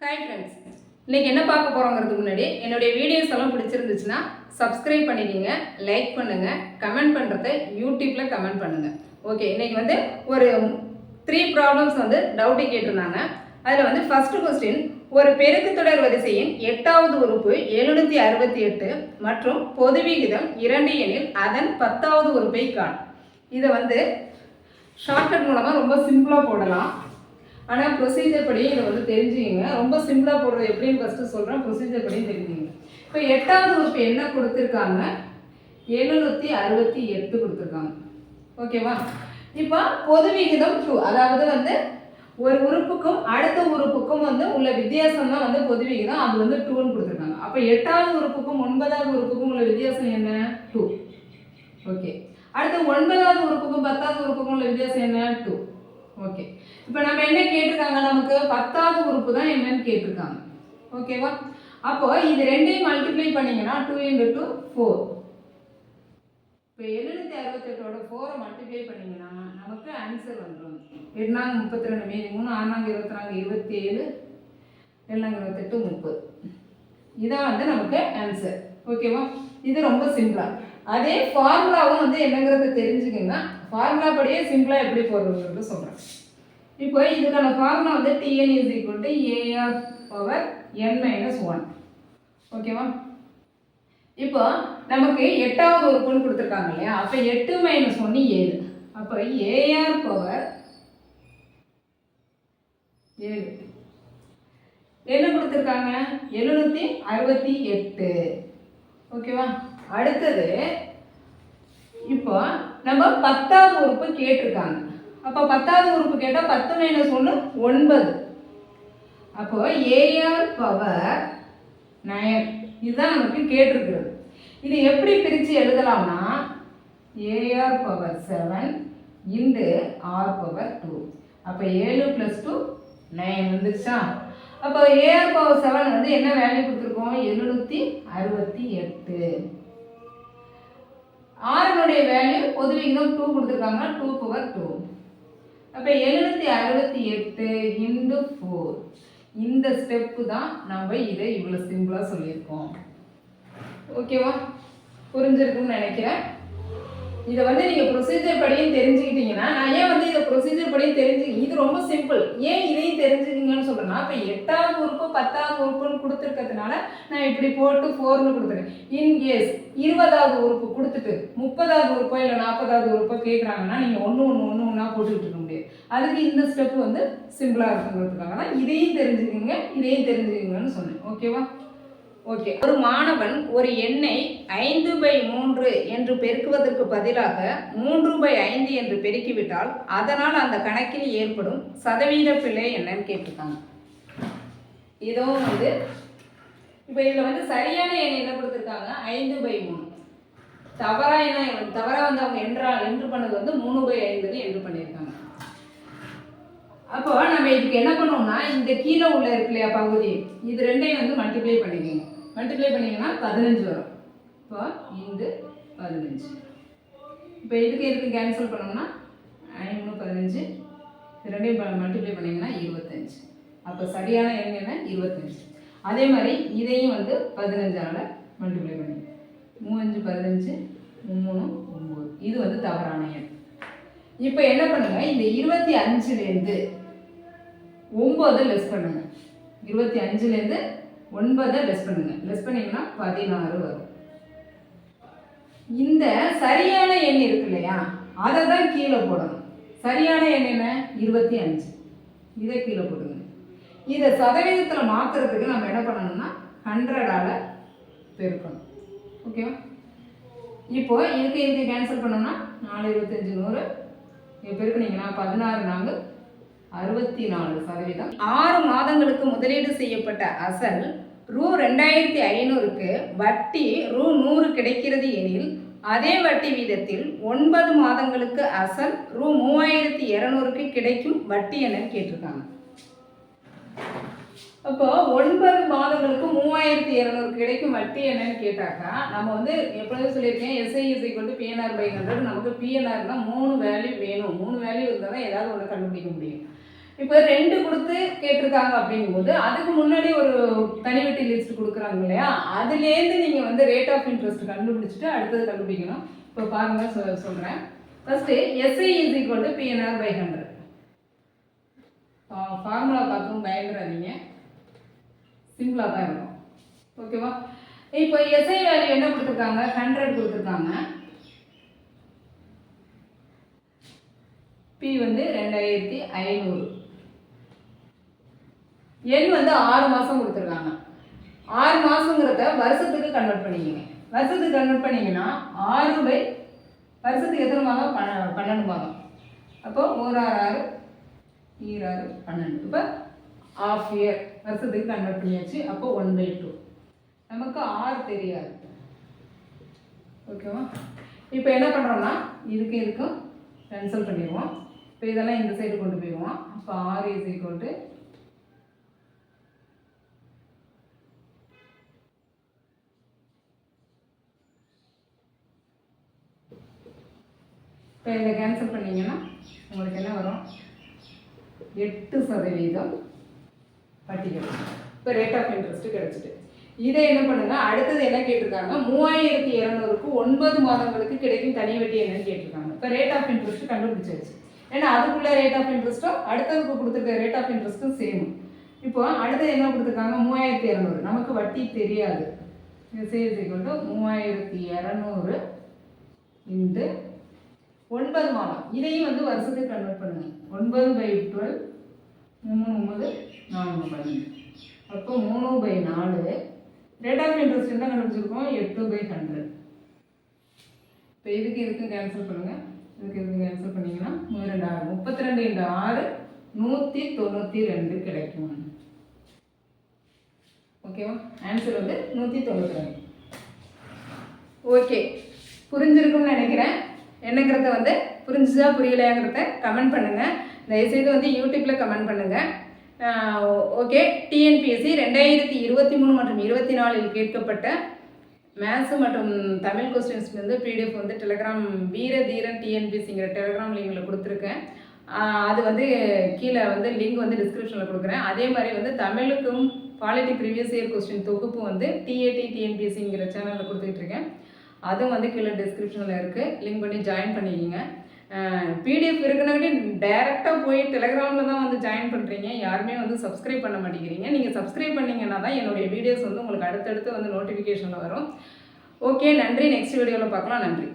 Hi friends இன்னைக்கு என்ன பார்க்க போகிறோங்கிறதுக்கு முன்னாடி என்னுடைய வீடியோஸ் எல்லாம் பிடிச்சிருந்துச்சுன்னா சப்ஸ்கிரைப் பண்ணிக்கிங்க லைக் பண்ணுங்கள் கமெண்ட் பண்ணுறத யூடியூப்பில் கமெண்ட் பண்ணுங்கள் ஓகே இன்றைக்கி வந்து ஒரு த்ரீ ப்ராப்ளம்ஸ் வந்து டவுட்டு கேட்டிருந்தாங்க. அதில் வந்து ஃபஸ்ட்டு கொஸ்டின் ஒரு பெருக்கு தொடர் வரிசையின் எட்டாவது உறுப்பு எழுநூற்றி அறுபத்தி எட்டு மற்றும் பொது விகிதம் இரண்டு எனில் அதன் பத்தாவது உறுப்பை காண். இதை வந்து ஷார்ட்கட் மூலமாக ரொம்ப சிம்பிளாக போடலாம். ஆனால் ப்ரொசீஜர் படி இதை வந்து தெரிஞ்சுக்கிங்க. ரொம்ப சிம்பிளாக போடுறது எப்படின்னு ஃபஸ்ட்டு சொல்கிறேன் ப்ரொசீஜர் படியும் தெரிஞ்சுங்க இப்போ எட்டாவது உறுப்பு என்ன கொடுத்துருக்காங்க? எழுநூற்றி அறுபத்தி எட்டு கொடுத்துருக்காங்க. ஓகேவா? இப்போ பொது விகிதம் டூ அதாவது வந்து ஒரு உறுப்புக்கும் அடுத்த உறுப்புக்கும் வந்து உள்ள வித்தியாசம் தான் வந்து பொது விகிதம். அது வந்து டூன்னு கொடுத்துருக்காங்க. அப்போ எட்டாவது உறுப்புக்கும் ஒன்பதாவது உறுப்புக்கும் உள்ள வித்தியாசம் என்ன? டூ ஓகே. அடுத்து ஒன்பதாவது உறுப்புக்கும் பத்தாவது உறுப்புக்கும் உள்ள வித்தியாசம் என்ன? டூ ஓகே இப்போ நம்ம என்ன கேட்டிருக்காங்க? நமக்கு பத்தாவது உறுப்பு தான் என்னன்னு கேட்டிருக்காங்க. ஓகேவா அப்போ இது ரெண்டையும் மல்டிப்ளை பண்ணீங்கன்னா டூ இன்டு டூ ஃபோர் இப்போ எழுநூற்றி அறுபத்தெட்டோட ஃபோரை மல்டிப்ளை பண்ணிங்கன்னா நமக்கு ஆன்சர் வந்துடும் எட்நாங்க முப்பத்தி ரெண்டு மீதி மூணு ஆறாங்க இருபத்தி நான்கு இருபத்தி ஏழு ஏழாங்க இருபத்தெட்டு முப்பது. இதான் வந்து நமக்கு ஆன்சர் ஓகேவா இது ரொம்ப சிம்பிளாக அதே ஃபார்முலாவும் வந்து என்னங்கிறத தெரிஞ்சுக்கோங்க. ஃபார்முலா படியே சிம்பிளாக எப்படி போடுறதுன்னு சொல்கிறேன் இப்போ இதுக்கான ஃபார்முலா வந்து TN is equal to AR power N minus one ஓகேவா இப்போ நமக்கு எட்டாவது உறுப்புன்னு கொடுத்துருக்காங்க இல்லையா? அப்போ எட்டு மைனஸ் ஒன்று ஏழு. அப்போ ஏஆர் பவர் ஏழு. என்ன கொடுத்துருக்காங்க? எழுநூற்றி அறுபத்தி எட்டு. ஓகேவா அடுத்தது இப்போ நம்ம பத்தாவது உறுப்பு கேட்டிருக்காங்க. அப்போ பத்தாவது உறுப்பு கேட்டால் பத்து மைனஸ் ஒன்று ஒன்பது. அப்போ ஏஆர் பவர் நயன் இதுதான் நமக்கு கேட்டிருக்கிறது. இது எப்படி பிரித்து எழுதலாம்னா AR power seven into R power two அப்போ ஏழு ப்ளஸ் டூ நைன் வந்துருச்சா? அப்போ ஏஆர் பவர் செவன் வந்து என்ன வேல்யூ கொடுத்துருக்கோம்? எழுநூற்றி அறுபத்தி எட்டு. ஆறுனுடைய வேல்யூ பொது விகிதம் டூ கொடுத்துருக்காங்க. டூ பவர் டூ அப்போ எழுநூற்றி அறுபத்தி எட்டு இன்டு ஃபோர் இந்த ஸ்டெப்பு தான் நம்ம இதை இவ்வளோ சிம்பிளாக சொல்லியிருக்கோம். ஓகேவா புரிஞ்சிருக்குன்னு நினைக்கிறேன். இதை வந்து நீங்கள் ப்ரொசீஜர் படியும் தெரிஞ்சுக்கிட்டீங்கன்னா நான் ஏன் வந்து இதை ப்ரொசீஜர் படியும் தெரிஞ்சு இது ரொம்ப சிம்பிள் ஏன் இதையும் தெரிஞ்சுக்கிங்க? சொல்கிறேன்னா இப்போ எட்டாவது உறுப்பு பத்தாவது உறுப்புன்னு கொடுத்துருக்கிறதுனால நான் இப்படி போட்டு ஃபோர்னு கொடுத்துருக்கேன் இன்கேஸ் இருபதாவது உறுப்பு கொடுத்துட்டு முப்பதாவது உறுப்போ இல்லை நாற்பதாவது உறுப்போ கேட்குறாங்கன்னா நீங்கள் ஒன்று ஒன்று ஒன்று ஒன்றா போட்டுக்கிட்டு இருக்க முடியாது. அதுக்கு இந்த ஸ்டெப் வந்து சிம்பிளாக இருக்குங்கிறதுக்காக தான் இதையும் தெரிஞ்சுக்கிங்க இதையும் தெரிஞ்சுக்கோங்கன்னு சொன்னேன். ஓகேவா ஓகே ஒரு மாணவன் ஒரு எண்ணை ஐந்து பை மூன்று என்று பெருக்குவதற்கு பதிலாக மூன்று பை ஐந்து என்று பெருக்கிவிட்டால் அதனால் அந்த கணக்கில் ஏற்படும் சதவீத பிழை என்னன்னு கேட்டிருக்காங்க. இதுவும் வந்து இப்போ இதில் வந்து சரியான எண் என்ன கொடுத்துருக்காங்க? ஐந்து பை மூணு. தவறாக என்ன தவறா வந்து அவங்க என்றால் என்று பண்ணது வந்து மூணு பை ஐந்துன்னு என்று பண்ணியிருக்காங்க. அப்போ நம்ம இதுக்கு என்ன பண்ணோம்னா இந்த கீழே உள்ள இருக்கு இல்லையா பகுதி இது ரெண்டையும் வந்து மல்டிப்ளை பண்ணிக்கோங்க. மல்டிப்ளை பண்ணிங்கன்னா பதினஞ்சு வரும். இப்போ ஐந்து பதினஞ்சு. இப்போ இதுக்கு இதுக்கு கேன்சல் பண்ணோம்னா ஐநூறு பதினஞ்சு ரெண்டையும் மல்டிப்ளை பண்ணிங்கன்னா இருபத்தஞ்சு. அப்போ சரியான எண் என்ன? இருபத்தஞ்சு. அதே மாதிரி இதையும் வந்து பதினஞ்சால் மல்டிப்ளை பண்ணி. மூவஞ்சு பதினஞ்சு மூணு ஒம்பது இது வந்து தவறான எண். இப்போ என்ன பண்ணுங்க? இந்த இருபத்தி அஞ்சுலேருந்து ஒம்பதை லெஸ் பண்ணுங்க. இருபத்தி அஞ்சுலேருந்து ஒன்பதை லெஸ் பண்ணுங்க. லெஸ் பண்ணிங்கன்னா பதினாறு வரும். இந்த சரியான எண் இருக்கு இல்லையா? அதை தான் கீழே போடணும். சரியான எண் என்ன? இருபத்தி அஞ்சு. இதை கீழே போடுங்க. இதை சதவீதத்தில் மாற்றுறதுக்கு நம்ம என்ன பண்ணணும்னா ஹண்ட்ரடால் பெருக்கணும். ஓகேவா இப்போ இதுக்கு இதுக்கு கேன்சல் பண்ணோம்னா நாலு இருபத்தஞ்சு நூறு. இது பதினாறு நான்கு அறுபத்தி நாலு சதவீதம். ஆறு மாதங்களுக்கு முதலீடு செய்யப்பட்ட அசல் ரூ ரெண்டாயிரத்தி ஐநூறுக்கு வட்டி ரூ நூறு கிடைக்கிறது எனில் அதே வட்டி வீதத்தில் ஒன்பது மாதங்களுக்கு அசல் ரூ மூவாயிரத்தி இரநூறுக்கு கிடைக்கும் வட்டி என கேட்டிருக்காங்க. அப்போ ஒன்பது மாதங்களுக்கு மூவாயிரத்தி இரநூறு கிடைக்கும் வட்டி என்னன்னு கேட்டாக்கா நம்ம வந்து எப்பொழுதும் சொல்லியிருக்கேன் எஸ்ஐ இசை கொண்டு பிஎன்ஆர் பை ஹண்ட்ரட் நமக்கு பிஎன்ஆர்னா மூணு வேல்யூ வேணும். மூணு வேல்யூ இருந்தால் தான் ஏதாவது ஒன்று கண்டுபிடிக்க முடியும். இப்போ ரெண்டு கொடுத்து கேட்டிருக்காங்க அப்படிங்கும்போது அதுக்கு முன்னாடி ஒரு தனிவட்டி லிஸ்ட் கொடுக்குறாங்க இல்லையா? அதுலேருந்து நீங்கள் வந்து ரேட் ஆஃப் இன்ட்ரெஸ்ட் கண்டுபிடிச்சிட்டு அடுத்தது கண்டுபிடிக்கணும். இப்போ பாருங்க சொ சொல்கிறேன் first SI is equal to PNR by hundred formula பார்த்தும் பயந்துடாதீங்க சிம்பிளாக தான் இருக்கும். ஓகேவா இப்போ எஸ்ஐ வேல்யூ என்ன கொடுத்துருக்காங்க? ஹண்ட்ரட் கொடுத்துருக்காங்க. பி வந்து ரெண்டாயிரத்தி ஐநூறு. எண் வந்து ஆறு மாதம் கொடுத்துருக்காங்க. ஆறு மாதங்கிறத வருஷத்துக்கு கன்வெர்ட் பண்ணிக்கங்க. வருஷத்துக்கு கன்வெர்ட் பண்ணீங்கன்னா ஆறு பை வருஷத்துக்கு எத்தனை மாதம்? பன்னெண்டு மாதம். அப்போ ஒரு ஆறு ஆறு ஈராறு பன்னெண்டு. இப்போ ஆஃப் இயர் வருஷத்துக்கு கன்வெர்ட் பண்ணியாச்சு. அப்போ ஒன் பை டூ நமக்கு ஆர் தெரியாது. ஓகேவா இப்போ என்ன பண்ணுறோம்னா இதுக்கு இருக்கும் கேன்சல் பண்ணிடுவோம். இப்போ இதெல்லாம் இந்த சைடு கொண்டு போயிடுவோம். அப்போ ஆர் இஸ் ஈக்குவல் டு இப்போ இதை கேன்சல் பண்ணிங்கன்னா உங்களுக்கு என்ன வரும்? எட்டு சதவீதம் வட்டி கிடைக்கும் இப்போ ரேட் ஆஃப் இன்ட்ரெஸ்ட்டு கிடச்சிட்டு. இதை என்ன பண்ணுங்க? அடுத்தது என்ன கேட்டிருக்காங்க? மூவாயிரத்தி இரநூறுக்கு ஒன்பது மாதங்களுக்கு கிடைக்கும் தனி வட்டி என்னன்னு கேட்டிருக்காங்க. இப்போ ரேட் ஆஃப் இன்ட்ரெஸ்ட் கண்டுபிடிச்சாச்சு. ஏன்னா அதுக்குள்ள ரேட் ஆஃப் இன்ட்ரெஸ்ட்டும் அடுத்ததுக்கு கொடுத்துருக்க ரேட் ஆஃப் இன்ட்ரெஸ்ட்டும் சேம் இப்போ அடுத்தது என்ன கொடுத்துருக்காங்க? மூவாயிரத்தி இரநூறு. நமக்கு வட்டி தெரியாது. சேஸ் கொண்டு மூவாயிரத்தி இரநூறு இன்ட்டு ஒன்பது மாதம். இதையும் வந்து வருஷத்துக்கு கன்வெர்ட் பண்ணுங்க. ஒன்பது பை டுவெல் மூணு ஒன்பது நாலு பதினஞ்சு அப்போ மூணு பை நாலு ரேட் ஆஃப் இன்ட்ரெஸ்ட் என்ன கண்டுபிடிச்சிருக்கோம்? எட்டு பை ஹண்ட்ரட் இப்போ இதுக்கு இதுக்கும் கேன்சல் பண்ணுங்கள் இதுக்கு இதுக்கு கேன்சல் பண்ணிங்கன்னா ரெண்டு ஆறு. முப்பத்தி ரெண்டு இன்ட்டு ஆறு நூற்றி தொண்ணூற்றி ரெண்டு கிடைக்கும். ஓகேவா ஆன்சர் வந்து நூற்றி தொண்ணூற்றி ரெண்டு. ஓகே புரிஞ்சிருக்கும்னு நினைக்கிறேன். என்னங்கிறத வந்து புரிஞ்சுதா புரியலையாங்கிறத கமெண்ட் பண்ணுங்கள் தயவுசெய்து வந்து யூடியூப்பில் கமெண்ட் பண்ணுங்கள் ஓகே டிஎன்பிஎஸ்சி ரெண்டாயிரத்தி இருபத்தி மூணு மற்றும் இருபத்தி நாலில் கேட்கப்பட்ட மேத்ஸ் மற்றும் தமிழ் கொஸ்டின்ஸ் வந்து பிடிஎஃப் வந்து டெலகிராம் வீர தீரன் டிஎன்பிஎஸ்சிங்கிற டெலிகிராம் லிங்கில் கொடுத்துருக்கேன். அது வந்து கீழே வந்து லிங்க் வந்து டிஸ்கிரிப்ஷனில் கொடுக்குறேன். அதே மாதிரி வந்து தமிழுக்கும் குவாலிட்டி ப்ரீவியஸ் இயர் கொஸ்டின் தொகுப்பு வந்து டிஏடி டிஎன்பிஎஸ்சிங்கிற சேனலில் கொடுத்துக்கிட்டு இருக்கேன். அதுவும் வந்து கீழே டிஸ்கிரிப்ஷனில் இருக்குது லிங்க் பண்ணி ஜாயின் பண்ணிக்கிங்க. பிடிஎஃப் இருக்குனாட்டி டேரெக்டாக போய் டெலிகிராமில் தான் வந்து ஜாயின் பண்ணுறீங்க யாருமே வந்து சப்ஸ்கிரைப் பண்ண மாட்டேங்கிறீங்க. நீங்கள் சப்ஸ்கிரைப் பண்ணீங்கன்னா தான் என்னுடைய வீடியோஸ் வந்து உங்களுக்கு அடுத்தடுத்து வந்து நோட்டிஃபிகேஷனில் வரும். ஓகே நன்றி. நெக்ஸ்ட் வீடியோவில் பார்க்கலாம். நன்றி.